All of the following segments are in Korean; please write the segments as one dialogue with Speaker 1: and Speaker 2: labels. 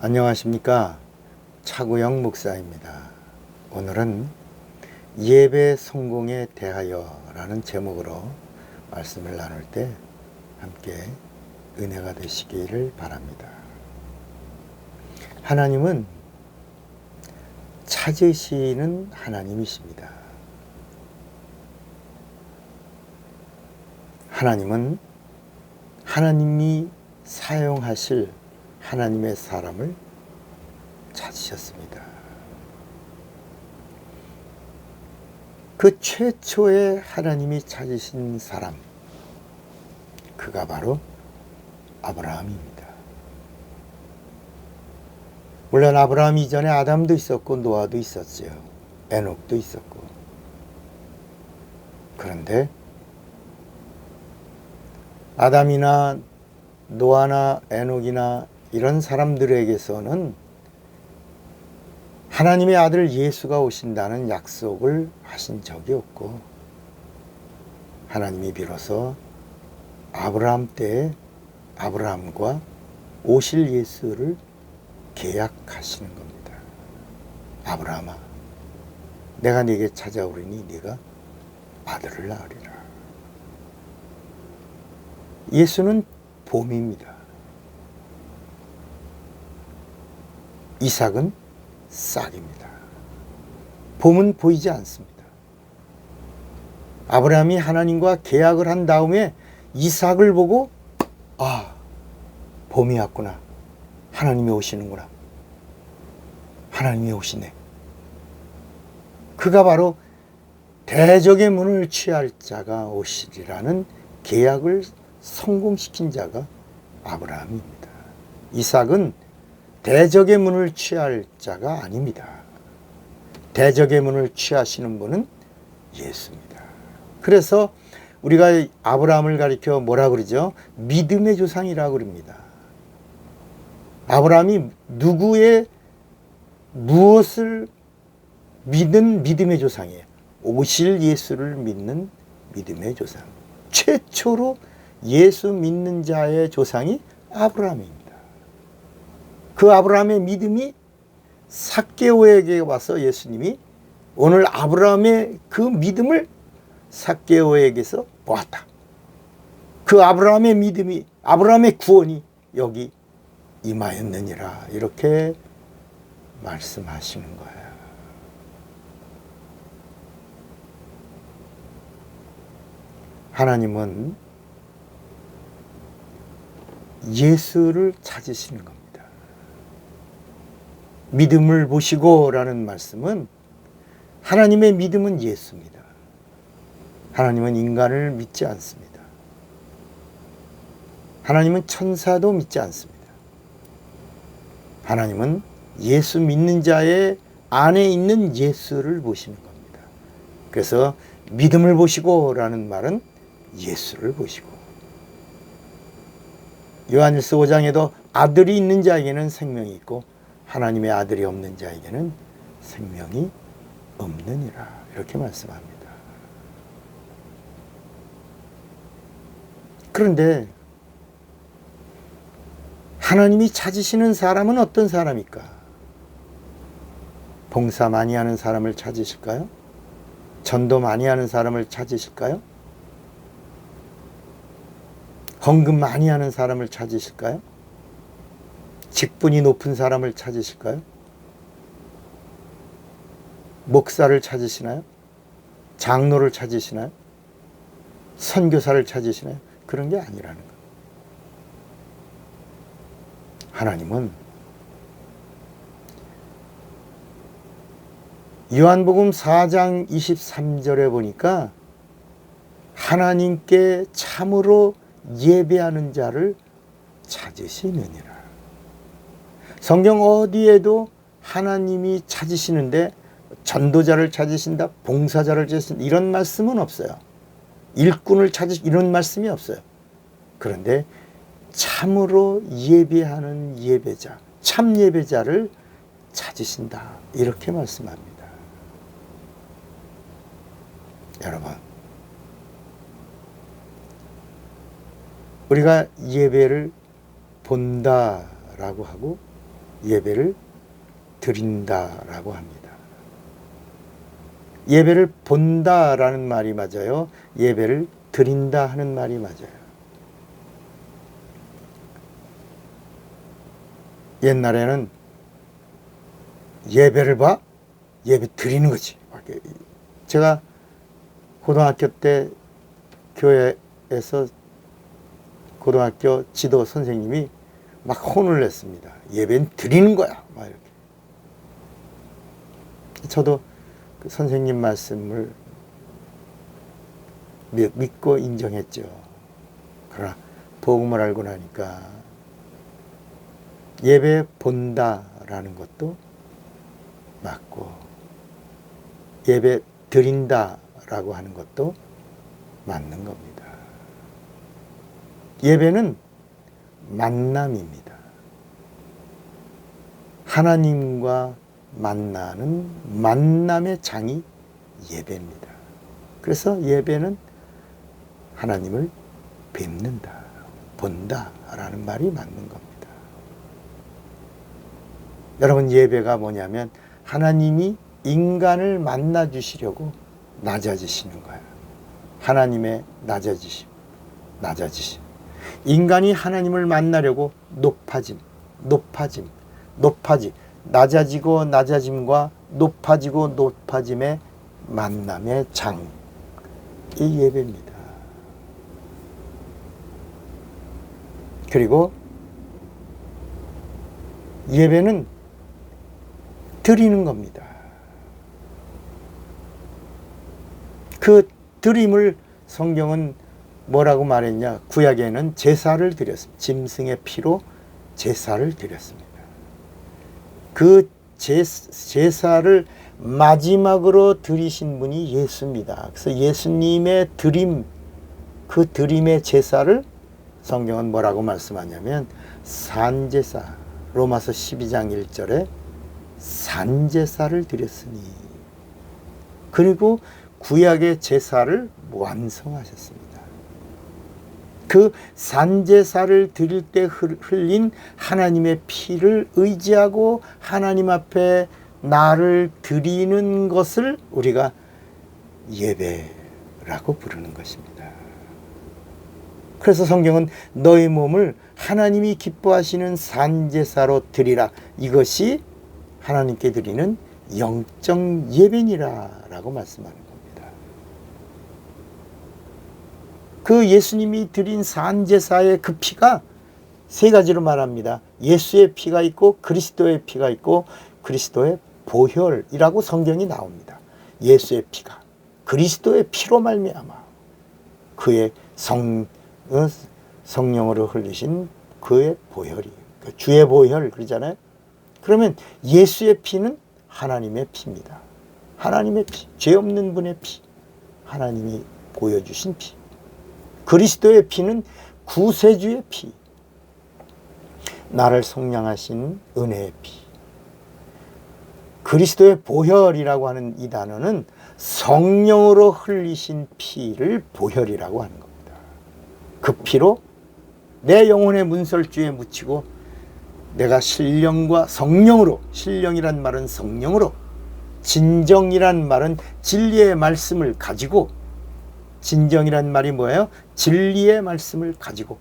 Speaker 1: 안녕하십니까. 차구영 목사입니다. 오늘은 예배 성공에 대하여 라는 제목으로 말씀을 나눌 때 함께 은혜가 되시기를 바랍니다. 하나님은 찾으시는 하나님이십니다. 하나님은 하나님이 사용하실 하나님의 사람을 찾으셨습니다. 그 최초의 하나님이 찾으신 사람, 그가 바로 아브라함입니다. 물론 아브라함 이전에 아담도 있었고 노아도 있었지요. 에녹도 있었고. 그런데 아담이나 노아나 에녹이나 이런 사람들에게서는 하나님의 아들 예수가 오신다는 약속을 하신 적이 없고 하나님이 비로소 아브라함 때에 아브라함과 오실 예수를 계약하시는 겁니다. 아브라함아 내가 네게 찾아오리니 네가 아들을 낳으리라. 예수는 봄입니다. 이삭은 싹입니다. 봄은 보이지 않습니다. 아브라함이 하나님과 계약을 한 다음에 이삭을 보고 아 봄이 왔구나. 하나님이 오시는구나. 하나님이 오시네. 그가 바로 대적의 문을 취할 자가 오시리라는 계약을 성공시킨 자가 아브라함입니다. 이삭은 대적의 문을 취할 자가 아닙니다. 대적의 문을 취하시는 분은 예수입니다. 그래서 우리가 아브라함을 가리켜 뭐라 그러죠? 믿음의 조상이라고 그럽니다. 아브라함이 누구의 무엇을 믿은 믿음의 조상이에요. 오실 예수를 믿는 믿음의 조상. 최초로 예수 믿는 자의 조상이 아브라함입니다. 그 아브라함의 믿음이 삭개오에게 와서 예수님이 오늘 아브라함의 그 믿음을 삭개오에게서 보았다. 그 아브라함의 믿음이 아브라함의 구원이 여기 임하였느니라 이렇게 말씀하시는 거예요. 하나님은 예수를 찾으시는 겁니다. 믿음을 보시고 라는 말씀은 하나님의 믿음은 예수입니다. 하나님은 인간을 믿지 않습니다. 하나님은 천사도 믿지 않습니다. 하나님은 예수 믿는 자의 안에 있는 예수를 보시는 겁니다. 그래서 믿음을 보시고 라는 말은 예수를 보시고 요한일서 5장에도 아들이 있는 자에게는 생명이 있고 하나님의 아들이 없는 자에게는 생명이 없느니라 이렇게 말씀합니다. 그런데 하나님이 찾으시는 사람은 어떤 사람일까? 봉사 많이 하는 사람을 찾으실까요? 전도 많이 하는 사람을 찾으실까요? 헌금 많이 하는 사람을 찾으실까요? 직분이 높은 사람을 찾으실까요? 목사를 찾으시나요? 장로를 찾으시나요? 선교사를 찾으시나요? 그런 게 아니라는 거. 하나님은 요한복음 4장 23절에 보니까 하나님께 참으로 예배하는 자를 찾으시느니라. 성경 어디에도 하나님이 찾으시는데 전도자를 찾으신다, 봉사자를 찾으신다 이런 말씀은 없어요. 일꾼을 찾으 이런 말씀이 없어요. 그런데 참으로 예배하는 예배자, 참 예배자를 찾으신다. 이렇게 말씀합니다. 여러분, 우리가 예배를 본다라고 하고 예배를 드린다라고 합니다. 예배를 본다라는 말이 맞아요. 예배를 드린다 하는 말이 맞아요. 옛날에는 예배를 봐? 예배 드리는 거지. 제가 고등학교 때 교회에서 고등학교 지도 선생님이 막 혼을 냈습니다. 예배는 드리는 거야. 막 이렇게. 저도 그 선생님 말씀을 믿고 인정했죠. 그러나 복음을 알고 나니까 예배 본다라는 것도 맞고 예배 드린다라고 하는 것도 맞는 겁니다. 예배는 만남입니다. 하나님과 만나는 만남의 장이 예배입니다. 그래서 예배는 하나님을 뵙는다, 본다라는 말이 맞는 겁니다. 여러분 예배가 뭐냐면 하나님이 인간을 만나 주시려고 낮아지시는 거예요. 하나님의 낮아지심, 낮아지심. 인간이 하나님을 만나려고 높아짐, 높아짐, 높아짐, 낮아지고 낮아짐과 높아지고 높아짐의 만남의 장. 이 예배입니다. 그리고 예배는 드리는 겁니다. 그 드림을 성경은 뭐라고 말했냐? 구약에는 제사를 드렸습니다. 짐승의 피로 제사를 드렸습니다. 그 제사를 마지막으로 드리신 분이 예수입니다. 그래서 예수님의 드림, 그 드림의 제사를 성경은 뭐라고 말씀하냐면 산제사, 로마서 12장 1절에 산제사를 드렸으니 그리고 구약의 제사를 완성하셨습니다. 그 산제사를 드릴 때 흘린 하나님의 피를 의지하고 하나님 앞에 나를 드리는 것을 우리가 예배라고 부르는 것입니다. 그래서 성경은 너의 몸을 하나님이 기뻐하시는 산제사로 드리라. 이것이 하나님께 드리는 영적 예배니라 라고 말씀하는 겁니다. 그 예수님이 드린 산제사의 그 피가 세 가지로 말합니다. 예수의 피가 있고 그리스도의 피가 있고 그리스도의 보혈이라고 성경이 나옵니다. 예수의 피가 그리스도의 피로 말미암아 그의 성 어, 성령으로 흘리신 그의 보혈이 그 주의 보혈 그러잖아요. 그러면 예수의 피는 하나님의 피입니다. 하나님의 피, 죄 없는 분의 피, 하나님이 보여주신 피. 그리스도의 피는 구세주의 피, 나를 속량하신 은혜의 피. 그리스도의 보혈이라고 하는 이 단어는 성령으로 흘리신 피를 보혈이라고 하는 겁니다. 그 피로 내 영혼의 문설주에 묻히고 내가 신령과 성령으로 신령이란 말은 성령으로 진정이란 말은 진리의 말씀을 가지고 진정이란 말이 뭐예요? 진리의 말씀을 가지고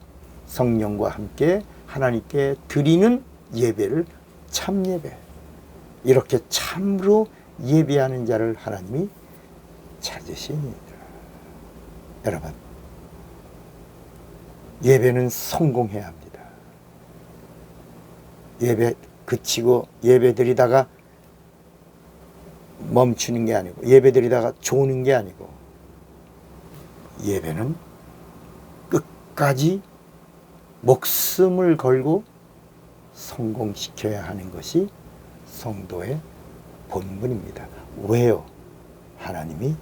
Speaker 1: 성령과 함께 하나님께 드리는 예배를 참 예배. 이렇게 참으로 예배하는 자를 하나님이 찾으십니다. 여러분, 예배는 성공해야 합니다. 예배 그치고 예배 드리다가 멈추는 게 아니고 예배 드리다가 조는 게 아니고 예배는 끝까지 목숨을 걸고 성공시켜야 하는 것이 성도의 본분입니다. 왜요? 하나님이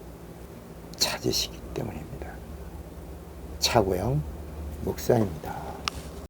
Speaker 1: 찾으시기 때문입니다. 차고영 목사입니다.